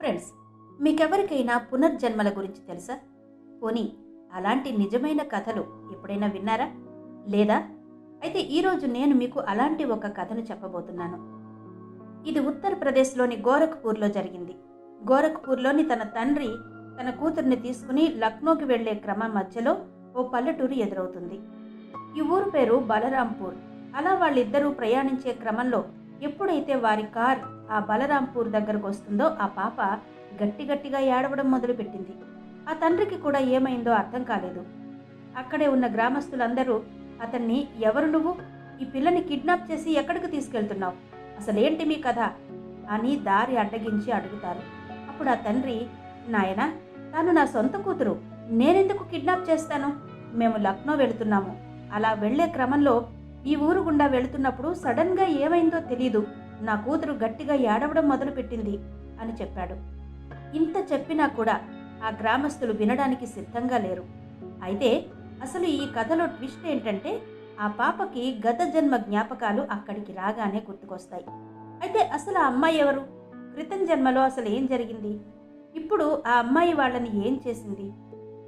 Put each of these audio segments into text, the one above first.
Friends మీకెవరికైనా పునర్జన్మల గురించి తెలుసా? పోనీ అలాంటి నిజమైన కథలు ఎప్పుడైనా విన్నారా? లేదా? అయితే ఈరోజు నేను మీకు అలాంటి ఒక కథను చెప్పబోతున్నాను. ఇది ఉత్తరప్రదేశ్లోని గోరఖ్పూర్లో జరిగింది. గోరఖ్పూర్లోని తన తండ్రి తన కూతుర్ని తీసుకుని లక్నోకి వెళ్ళే క్రమం మధ్యలో ఓ పల్లెటూరు ఎదురవుతుంది. ఈ ఊరు పేరు బలరాంపూర్. అలా వాళ్ళిద్దరూ ప్రయాణించే క్రమంలో ఎప్పుడైతే వారి కార్ ఆ బలరాంపూర్ దగ్గరకు వస్తుందో ఆ పాప గట్టి గట్టిగా ఏడవడం మొదలుపెట్టింది. ఆ తండ్రికి కూడా ఏమైందో అర్థం కాలేదు. అక్కడే ఉన్న గ్రామస్తులందరూ అతన్ని ఎవరు నువ్వు? ఈ పిల్లని కిడ్నాప్ చేసి ఎక్కడికి తీసుకెళ్తున్నావు? అసలేంటి మీ కథ? అని దారి అడ్డగించి అడుగుతారు. అప్పుడు ఆ తండ్రి నాయనా తాను నా సొంత కూతురు. నేనెందుకు కిడ్నాప్ చేస్తాను? మేము లక్నో వెళుతున్నాము. అలా వెళ్ళే క్రమంలో ఈ ఊరు గుండా వెళుతున్నప్పుడు సడన్గా ఏమైందో తెలీదు. నా కూతురు గట్టిగా ఏడవడం మొదలుపెట్టింది అని చెప్పాడు. ఇంత చెప్పినా కూడా ఆ గ్రామస్తులు వినడానికి సిద్ధంగా లేరు. అయితే అసలు ఈ కథలో ట్విస్ట్ ఏంటంటే ఆ పాపకి గత జన్మ జ్ఞాపకాలు అక్కడికి రాగానే గుర్తుకొస్తాయి. అయితే అసలు ఆ అమ్మాయి ఎవరు? క్రితం జన్మలో అసలు ఏం జరిగింది? ఇప్పుడు ఆ అమ్మాయి వాళ్ళని ఏం చేసింది?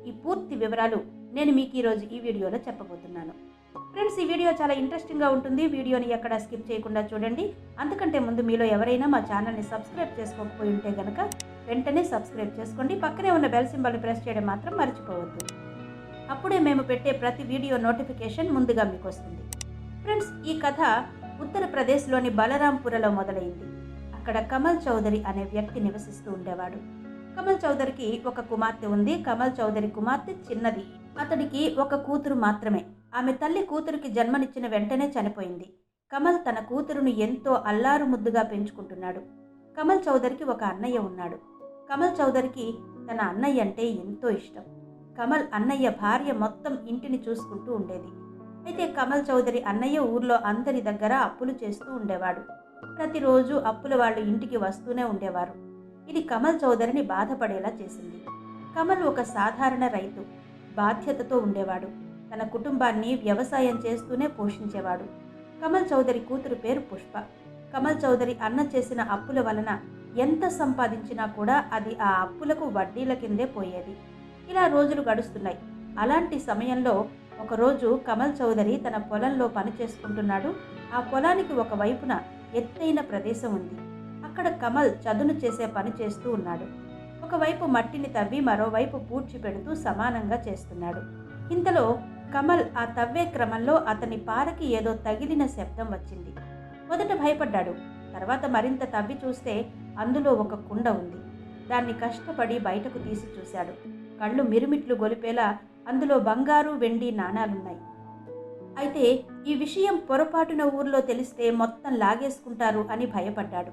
ఈ పూర్తి వివరాలు నేను మీకు ఈరోజు ఈ వీడియోలో చెప్పబోతున్నాను. ఫ్రెండ్స్ ఈ వీడియో చాలా ఇంట్రెస్టింగ్గా ఉంటుంది. వీడియోని ఎక్కడ స్కిప్ చేయకుండా చూడండి. అంతకంటే ముందు మీలో ఎవరైనా మా ఛానల్ని సబ్స్క్రైబ్ చేసుకోకపోయి ఉంటే కనుక వెంటనే సబ్స్క్రైబ్ చేసుకోండి. పక్కనే ఉన్న బెల్ సింబల్ని ప్రెస్ చేయడం మాత్రం మర్చిపోవద్దు. అప్పుడే మేము పెట్టే ప్రతి వీడియో నోటిఫికేషన్ ముందుగా మీకు వస్తుంది. ఫ్రెండ్స్ ఈ కథ ఉత్తరప్రదేశ్లోని బలరాంపురలో మొదలైంది. అక్కడ కమల్ చౌదరి అనే వ్యక్తి నివసిస్తూ ఉండేవాడు. కమల్ చౌదరికి ఒక కుమార్తె ఉంది. కమల్ చౌదరి కుమార్తె చిన్నది. అతడికి ఒక కూతురు మాత్రమే. ఆమె తల్లి కూతురికి జన్మనిచ్చిన వెంటనే చనిపోయింది. కమల్ తన కూతురును ఎంతో అల్లారు ముద్దుగా పెంచుకుంటున్నాడు. కమల్ చౌదరికి ఒక అన్నయ్య ఉన్నాడు. కమల్ చౌదరికి తన అన్నయ్య అంటే ఎంతో ఇష్టం. కమల్ అన్నయ్య భార్య మొత్తం ఇంటిని చూసుకుంటూ ఉండేది. అయితే కమల్ చౌదరి అన్నయ్య ఊర్లో అందరి దగ్గర అప్పులు చేస్తూ ఉండేవాడు. ప్రతిరోజు అప్పుల వాళ్ళు ఇంటికి వస్తూనే ఉండేవారు. ఇది కమల్ చౌదరిని బాధపడేలా చేసింది. కమల్ ఒక సాధారణ రైతు బాధ్యతతో ఉండేవాడు. తన కుటుంబాన్ని వ్యవసాయం చేస్తూనే పోషించేవాడు. కమల్ చౌదరి కూతురు పేరు పుష్ప. కమల్ చౌదరి అన్న చేసిన అప్పుల వలన ఎంత సంపాదించినా కూడా అది ఆ అప్పులకు వడ్డీల కిందే పోయేది. ఇలా రోజులు గడుస్తున్నాయి. అలాంటి సమయంలో ఒకరోజు కమల్ చౌదరి తన పొలంలో పని చేసుకుంటున్నాడు. ఆ పొలానికి ఒక వైపున ఎత్తైన ప్రదేశం ఉంది. అక్కడ కమల్ చదును చేసే పని చేస్తూ ఉన్నాడు. ఒకవైపు మట్టిని తవ్వి మరోవైపు పూడ్చి పెడుతూ సమానంగా చేస్తున్నాడు. ఇంతలో కమల్ ఆ తవ్వే క్రమంలో అతని పారకి ఏదో తగిలిన శబ్దం వచ్చింది. మొదట భయపడ్డాడు. తర్వాత మరింత తవ్వి చూస్తే అందులో ఒక కుండ ఉంది. దాన్ని కష్టపడి బయటకు తీసి చూశాడు. కళ్ళు మిరుమిట్లు గొలిపేలా అందులో బంగారు వెండి నాణాలున్నాయి. అయితే ఈ విషయం పొరపాటున ఊర్లో తెలిస్తే మొత్తం లాగేసుకుంటారు అని భయపడ్డాడు.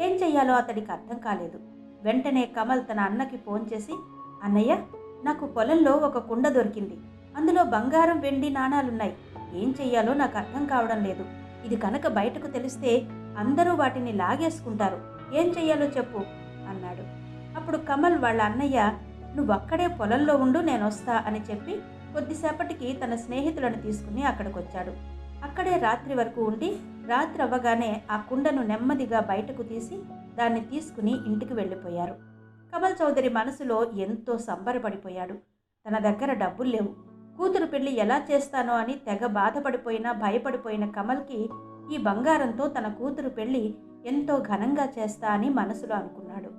ఏం చెయ్యాలో అతడికి అర్థం కాలేదు. వెంటనే కమల్ తన అన్నకి ఫోన్ చేసి అన్నయ్య నాకు పొలంలో ఒక కుండ దొరికింది. అందులో బంగారం వెండి నాణాలున్నాయి. ఏం చెయ్యాలో నాకు అర్థం కావడం లేదు. ఇది కనుక బయటకు తెలిస్తే అందరూ వాటిని లాగేసుకుంటారు. ఏం చెయ్యాలో చెప్పు అన్నాడు. అప్పుడు కమల్ వాళ్ళ అన్నయ్య నువ్వక్కడే పొలంలో ఉండు నేను అని చెప్పి కొద్దిసేపటికి తన స్నేహితులను తీసుకుని అక్కడికి వచ్చాడు అక్కడే రాత్రి వరకు ఉండి రాత్రి అవ్వగానే ఆ కుండను నెమ్మదిగా బయటకు తీసి దాన్ని తీసుకుని ఇంటికి వెళ్ళిపోయారు. కమల్ చౌదరి మనసులో ఎంతో సంబరపడిపోయాడు. తన దగ్గర డబ్బులు లేవు. కూతురు పెళ్ళి ఎలా చేస్తానో అని తెగ బాధపడిపోయినా భయపడిపోయిన కమల్కి ఈ బంగారంతో తన కూతురు పెళ్ళి ఎంతో ఘనంగా చేస్తా అని మనసులో అనుకున్నాడు.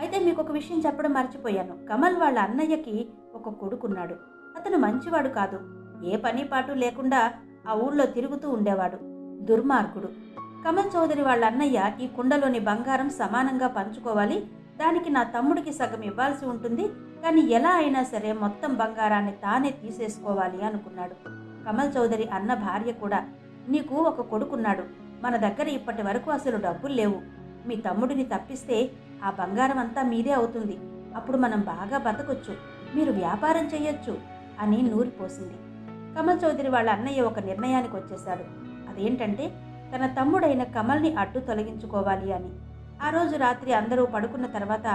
అయితే మీకు ఒక విషయం చెప్పడం మర్చిపోయాను. కమల్ వాళ్ళ అన్నయ్యకి ఒక కొడుకున్నాడు. అతను మంచివాడు కాదు. ఏ పని పాటు లేకుండా ఆ ఊళ్ళో తిరుగుతూ ఉండేవాడు. దుర్మార్గుడు. కమల్ చౌదరి వాళ్ళ అన్నయ్య ఈ కుండలోని బంగారం సమానంగా పంచుకోవాలి దానికి నా తమ్ముడికి సగం ఇవ్వాల్సి ఉంటుంది. కానీ ఎలా అయినా సరే మొత్తం బంగారాన్ని తానే తీసేసుకోవాలి అనుకున్నాడు. కమల్ చౌదరి అన్న భార్య కూడా నీకు ఒక కొడుకున్నాడు. మన దగ్గర ఇప్పటి వరకు అసలు డబ్బులు లేవు. మీ తమ్ముడిని తప్పిస్తే ఆ బంగారం అంతా మీదే అవుతుంది. అప్పుడు మనం బాగా బతకొచ్చు. మీరు వ్యాపారం చేయొచ్చు అని నూరిపోసింది. కమల్ చౌదరి వాళ్ళ అన్నయ్య ఒక నిర్ణయానికి వచ్చేశాడు. అదేంటంటే తన తమ్ముడైన కమల్ని అడ్డు తొలగించుకోవాలి అని. ఆ రోజు రాత్రి అందరూ పడుకున్న తర్వాత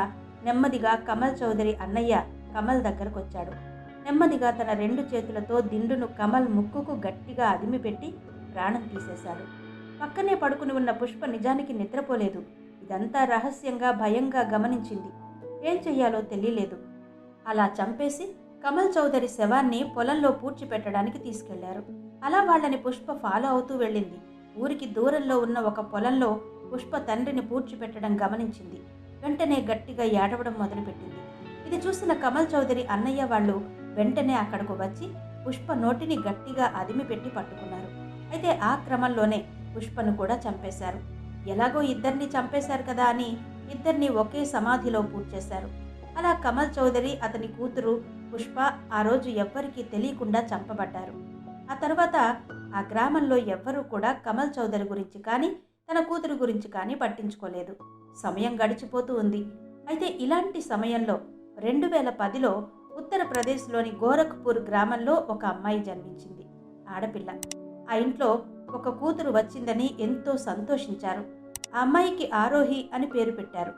నెమ్మదిగా కమల్ చౌదరి అన్నయ్య కమల్ దగ్గరకు వచ్చాడు నెమ్మదిగా తన రెండు చేతులతో దిండును కమల్ ముక్కుకు గట్టిగా అదిమిపెట్టి ప్రాణం తీసేశాడు. పక్కనే పడుకుని ఉన్న పుష్ప నిజానికి నిద్రపోలేదు. ఇదంతా రహస్యంగా భయంగా గమనించింది. ఏం చెయ్యాలో తెలియలేదు. అలా చంపేసి కమల్ చౌదరి శవాన్ని పొలంలో పూడ్చిపెట్టడానికి తీసుకెళ్ళారు. అలా వాళ్ళని పుష్ప ఫాలో అవుతూ వెళ్ళింది. ఊరికి దూరంలో ఉన్న ఒక పొలంలో పుష్ప తండ్రిని పూడ్చిపెట్టడం గమనించింది. వెంటనే గట్టిగా ఏడవడం మొదలుపెట్టింది. ఇది చూసిన కమల్ చౌదరి అన్నయ్య వాళ్ళు వెంటనే అక్కడకు వచ్చి పుష్ప నోటిని గట్టిగా అదిమిపెట్టి పట్టుకున్నారు. అయితే ఆ క్రమంలోనే పుష్పను కూడా చంపేశారు. ఎలాగో ఇద్దరిని చంపేశారు కదా అని ఇద్దరిని ఒకే సమాధిలో పూడ్చేశారు. అలా కమల్ చౌదరి అతని కూతురు పుష్ప ఆ రోజు ఎవ్వరికీ తెలియకుండా చంపబడ్డారు. ఆ తర్వాత ఆ గ్రామంలో ఎవ్వరూ కూడా కమల్ చౌదరి గురించి కానీ తన కూతురు గురించి కానీ పట్టించుకోలేదు. సమయం గడిచిపోతూ ఉంది. అయితే ఇలాంటి సమయంలో రెండు వేల పదిలో ఉత్తరప్రదేశ్లోని గోరఖ్పూర్ గ్రామంలో ఒక అమ్మాయి జన్మించింది. ఆడపిల్ల. ఆ ఇంట్లో ఒక కూతురు వచ్చిందని ఎంతో సంతోషించారు. ఆ అమ్మాయికి ఆరోహి అని పేరు పెట్టారు.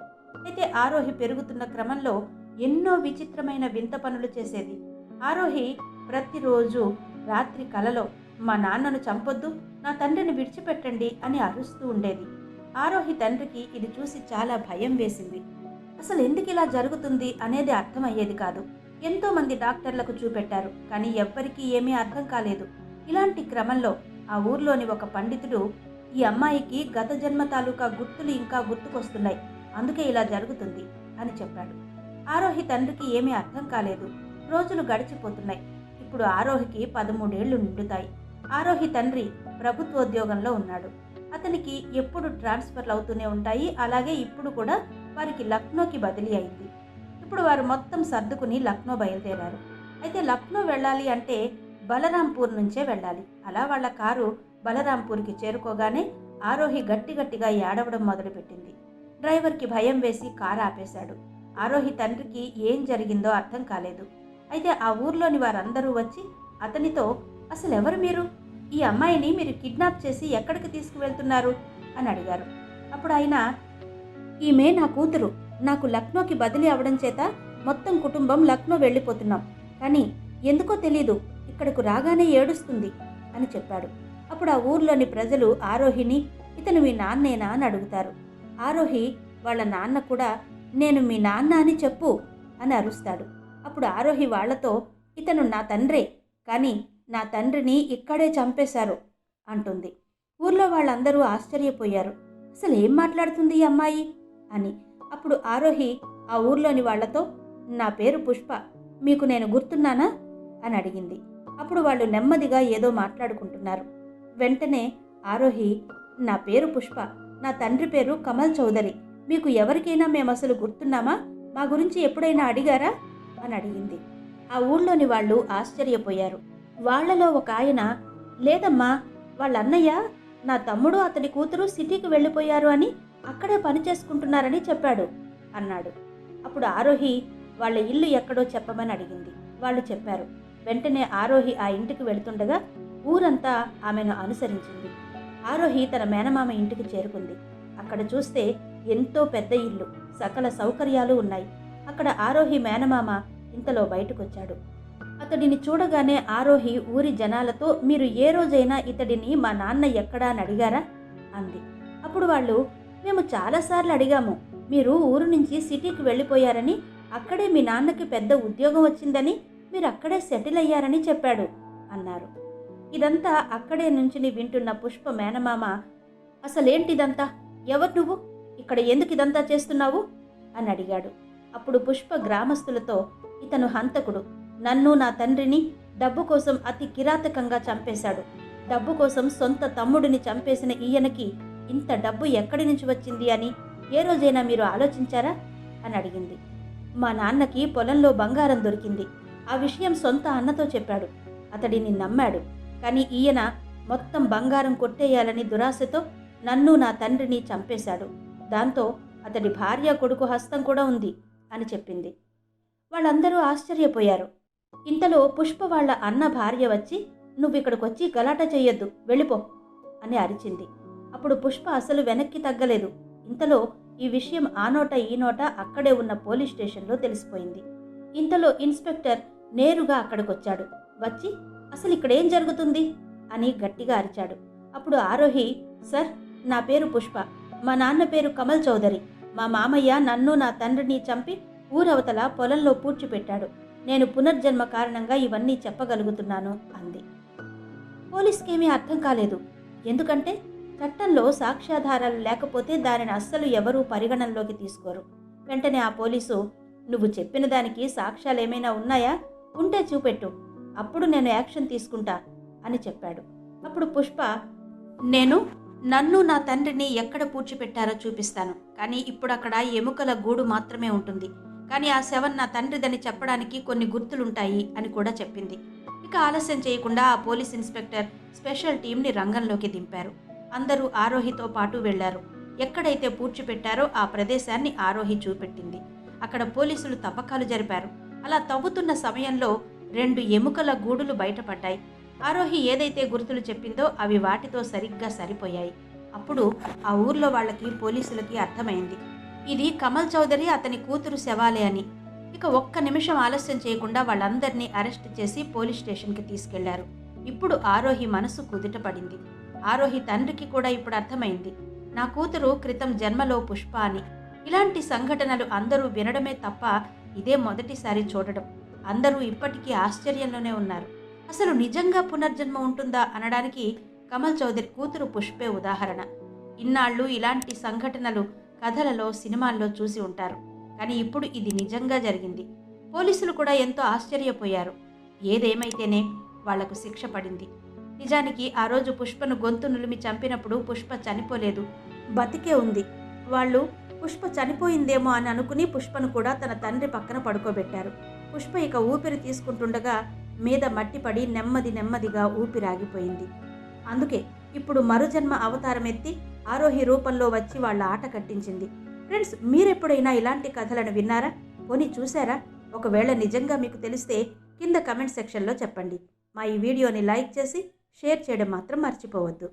అయితే ఆరోహి పెరుగుతున్న క్రమంలో ఎన్నో విచిత్రమైన వింత పనులు చేసేది. ఆరోహి ప్రతిరోజు రాత్రి కలలో మా నాన్నను చంపొద్దు నా తండ్రిని విడిచిపెట్టండి అని అరుస్తూ ఉండేది. ఆరోహి తండ్రికి ఇది చూసి చాలా భయం వేసింది. అసలు ఎందుకు ఇలా జరుగుతుంది అనేది అర్థమయ్యేది కాదు. ఎంతో మంది డాక్టర్లకు చూపెట్టారు కానీ ఎవ్వరికీ ఏమీ అర్థం కాలేదు. ఇలాంటి క్రమంలో ఆ ఊర్లోని ఒక పండితుడు ఈ అమ్మాయికి గత జన్మ తాలూకా గుర్తులు ఇంకా గుర్తుకొస్తున్నాయి అందుకే ఇలా జరుగుతుంది అని చెప్పాడు. ఆరోహి తండ్రికి ఏమీ అర్థం కాలేదు. రోజులు గడిచిపోతున్నాయి. ఇప్పుడు ఆరోహికి పదమూడేళ్ళు నిండుతాయి. ఆరోహి తండ్రి ప్రభుత్వోద్యోగంలో ఉన్నాడు. అతనికి ఎప్పుడు ట్రాన్స్ఫర్లు అవుతూనే ఉంటాయి. అలాగే ఇప్పుడు కూడా వారికి లక్నోకి బదిలీ అయింది. ఇప్పుడు వారు మొత్తం సర్దుకుని లక్నో బయలుదేరారు. అయితే లక్నో వెళ్ళాలి అంటే బలరాంపూర్ నుంచే వెళ్ళాలి. అలా వాళ్ళ కారు బలరాంపూర్కి చేరుకోగానే ఆరోహి గట్టి గట్టిగా ఏడవడం మొదలుపెట్టింది. డ్రైవర్కి భయం వేసి కారు ఆపేశాడు. ఆరోహి తండ్రికి ఏం జరిగిందో అర్థం కాలేదు. అయితే ఆ ఊర్లోని వారందరూ వచ్చి అతనితో అసలు ఎవరు మీరు? ఈ అమ్మాయిని మీరు కిడ్నాప్ చేసి ఎక్కడికి తీసుకువెళ్తున్నారు? అని అడిగారు. అప్పుడు ఆయన ఈమె నా కూతురు. నాకు లక్నోకి బదిలీ అవడం చేత మొత్తం కుటుంబం లక్నో వెళ్ళిపోతున్నాం. కానీ ఎందుకో తెలీదు. ఇక్కడకు రాగానే ఏడుస్తుంది అని చెప్పాడు. అప్పుడు ఆ ఊర్లోని ప్రజలు ఆరోహిని ఇతను మీ నాన్నేనా? అని అడుగుతారు. ఆరోహి వాళ్ళ నాన్న కూడా నేను మీ నాన్న అని చెప్పు అని అరుస్తాడు. అప్పుడు ఆరోహి వాళ్ళతో ఇతను నా తండ్రే. కానీ నా తండ్రిని ఇక్కడే చంపేశారు అంటుంది. ఊర్లో వాళ్ళందరూ ఆశ్చర్యపోయారు. అసలు ఏం మాట్లాడుతుంది ఈ అమ్మాయి? అని. అప్పుడు ఆరోహి ఆ ఊర్లోని వాళ్ళతో నా పేరు పుష్ప మీకు నేను గుర్తున్నానా? అని అడిగింది. అప్పుడు వాళ్ళు నెమ్మదిగా ఏదో మాట్లాడుకుంటున్నారు. వెంటనే ఆరోహి నా పేరు పుష్ప నా తండ్రి పేరు కమల్ చౌదరి మీకు ఎవరికైనా మేము అసలు గుర్తున్నామా? మా గురించి ఎప్పుడైనా అడిగారా? అని అడిగింది. ఆ ఊళ్ళోని వాళ్ళు ఆశ్చర్యపోయారు. వాళ్ళలో ఒక ఆయన లేదమ్మా వాళ్ళ అన్నయ్య నా తమ్ముడు అతని కూతురు సిటీకి వెళ్ళిపోయారు అని అక్కడే పని చేసుకుంటున్నారని చెప్పాడు అన్నాడు. అప్పుడు ఆరోహి వాళ్ళ ఇల్లు ఎక్కడో చెప్పమని అడిగింది. వాళ్ళు చెప్పారు వెంటనే ఆరోహి ఆ ఇంటికి వెళుతుండగా ఊరంతా ఆమెను అనుసరించింది. ఆరోహి తన మేనమామ ఇంటికి చేరుకుంది. అక్కడ చూస్తే ఎంతో పెద్ద ఇల్లు సకల సౌకర్యాలు ఉన్నాయి. అక్కడ ఆరోహి మేనమామ ఇంతలో బయటకొచ్చాడు. అతడిని చూడగానే ఆరోహి ఊరి జనాలతో మీరు ఏ రోజైనా ఇతడిని మా నాన్న ఎక్కడా అని అడిగారా? అంది. అప్పుడు వాళ్ళు మేము చాలాసార్లు అడిగాము. మీరు ఊరు నుంచి సిటీకి వెళ్ళిపోయారని అక్కడే మీ నాన్నకి పెద్ద ఉద్యోగం వచ్చిందని మీరు అక్కడే సెటిల్ అయ్యారని చెప్పాడు అన్నారు. ఇదంతా అక్కడే నుంచిని వింటున్న పుష్ప మేనమామ అసలేంటిదంతా? ఎవరు నువ్వు? ఇక్కడ ఎందుకు ఇదంతా చేస్తున్నావు? అని అడిగాడు. అప్పుడు పుష్ప గ్రామస్తులతో ఇతను హంతకుడు. నన్ను నా తండ్రిని డబ్బు కోసం అతి కిరాతకంగా చంపేశాడు. డబ్బు కోసం సొంత తమ్ముడిని చంపేసిన ఈయనకి ఇంత డబ్బు ఎక్కడి నుంచి వచ్చింది అని ఏ రోజైనా మీరు ఆలోచించారా? అని అడిగింది. మా నాన్నకి పొలంలో బంగారం దొరికింది. ఆ విషయం సొంత అన్నతో చెప్పాడు. అతడిని నమ్మాడు. కానీ ఈయన మొత్తం బంగారం కొట్టేయాలని దురాశతో నన్ను నా తండ్రిని చంపేశాడు. దాంతో అతడి భార్య కొడుకు హస్తం కూడా ఉంది అని చెప్పింది. వాళ్ళందరూ ఆశ్చర్యపోయారు. ఇంతలో పుష్ప వాళ్ళ అన్న భార్య వచ్చి నువ్వు గలాట చెయ్యొద్దు వెళ్ళిపో అని అరిచింది. అప్పుడు పుష్ప అసలు వెనక్కి తగ్గలేదు. ఇంతలో ఈ విషయం ఆ నోట ఈ నోట అక్కడే ఉన్న పోలీస్ స్టేషన్లో తెలిసిపోయింది. ఇంతలో ఇన్స్పెక్టర్ నేరుగా అక్కడికొచ్చాడు. వచ్చి అసలు ఇక్కడేం జరుగుతుంది? అని గట్టిగా అరిచాడు. అప్పుడు ఆరోహి సార్ నా పేరు పుష్ప. మా నాన్న పేరు కమల్ చౌదరి. మా మామయ్య నన్ను నా తండ్రిని చంపి ఊరవతల పొలంలో పూడ్చిపెట్టాడు. నేను పునర్జన్మ కారణంగా ఇవన్నీ చెప్పగలుగుతున్నాను అంది. పోలీస్కేమీ అర్థం కాలేదు. ఎందుకంటే చట్టంలో సాక్ష్యాధారాలు లేకపోతే దానిని అస్సలు ఎవరూ పరిగణనలోకి తీసుకోరు. వెంటనే ఆ పోలీసు నువ్వు చెప్పిన దానికి సాక్ష్యాలు ఏమైనా ఉన్నాయా? ఉంటే చూపెట్టు. అప్పుడు నేను యాక్షన్ తీసుకుంటా అని చెప్పాడు. అప్పుడు పుష్ప నేను నన్ను నా తండ్రిని ఎక్కడ పూడ్చిపెట్టారో చూపిస్తాను. కానీ ఇప్పుడు అక్కడ ఎముకల గూడు మాత్రమే ఉంటుంది. కానీ ఆ శవం నా తండ్రిదని చెప్పడానికి కొన్ని గుర్తులుంటాయి అని కూడా చెప్పింది. ఇక ఆలస్యం చేయకుండా ఆ పోలీస్ ఇన్స్పెక్టర్ స్పెషల్ టీంని రంగంలోకి దింపారు. అందరూ ఆరోహితో పాటు వెళ్ళారు. ఎక్కడైతే పూడ్చిపెట్టారో ఆ ప్రదేశాన్ని ఆరోహి చూపెట్టింది. అక్కడ పోలీసులు తవ్వకాలు జరిపారు. అలా తవ్వుతున్న సమయంలో రెండు ఎముకల గూడులు బయటపడ్డాయి. ఆరోహి ఏదైతే గుర్తులు చెప్పిందో అవి వాటితో సరిగ్గా సరిపోయాయి. అప్పుడు ఆ ఊర్లో వాళ్ళకి పోలీసులకి అర్థమైంది. ఇది కమల్ చౌదరి అతని కూతురు శవాలే అని. ఇక ఒక్క నిమిషం ఆలస్యం చేయకుండా వాళ్ళందరినీ అరెస్ట్ చేసి పోలీస్ స్టేషన్కి తీసుకెళ్ళారు. ఇప్పుడు ఆరోహి మనసు కుదుటపడింది. ఆరోహి తండ్రికి కూడా ఇప్పుడు అర్థమైంది. నా కూతురు క్రితం జన్మలో పుష్ప అని. ఇలాంటి సంఘటనలు అందరూ వినడమే తప్ప ఇదే మొదటిసారి చూడడం. అందరూ ఇప్పటికీ ఆశ్చర్యంలోనే ఉన్నారు. అసలు నిజంగా పునర్జన్మ ఉంటుందా అనడానికి కమల్ చౌదరి కూతురు పుష్పే ఉదాహరణ. ఇన్నాళ్ళు ఇలాంటి సంఘటనలు కథలలో సినిమాల్లో చూసి ఉంటారు. కానీ ఇప్పుడు ఇది నిజంగా జరిగింది. పోలీసులు కూడా ఎంతో ఆశ్చర్యపోయారు. ఏదేమైతేనే వాళ్ళకు శిక్ష పడింది. నిజానికి ఆ రోజు పుష్పను గొంతు నులిమి చంపినప్పుడు పుష్ప చనిపోలేదు. బతికే ఉంది. వాళ్ళు పుష్ప చనిపోయిందేమో అని అనుకుని పుష్పను కూడా తన తండ్రి పక్కన పడుకోబెట్టారు. పుష్ప ఇక ఊపిరి తీసుకుంటుండగా మీద మట్టిపడి నెమ్మది నెమ్మదిగా ఊపిరాగిపోయింది అందుకే ఇప్పుడు మరుజన్మ అవతారం ఎత్తి ఆరోహి రూపంలో వచ్చి వాళ్ళ ఆట కట్టించింది. ఫ్రెండ్స్ మీరెప్పుడైనా ఇలాంటి కథలను విన్నారా? కొని చూసారా ఒకవేళ నిజంగా మీకు తెలిస్తే కింద కమెంట్ సెక్షన్లో చెప్పండి. మా ఈ వీడియోని లైక్ చేసి షేర్ చేయడం మాత్రం మర్చిపోవద్దు.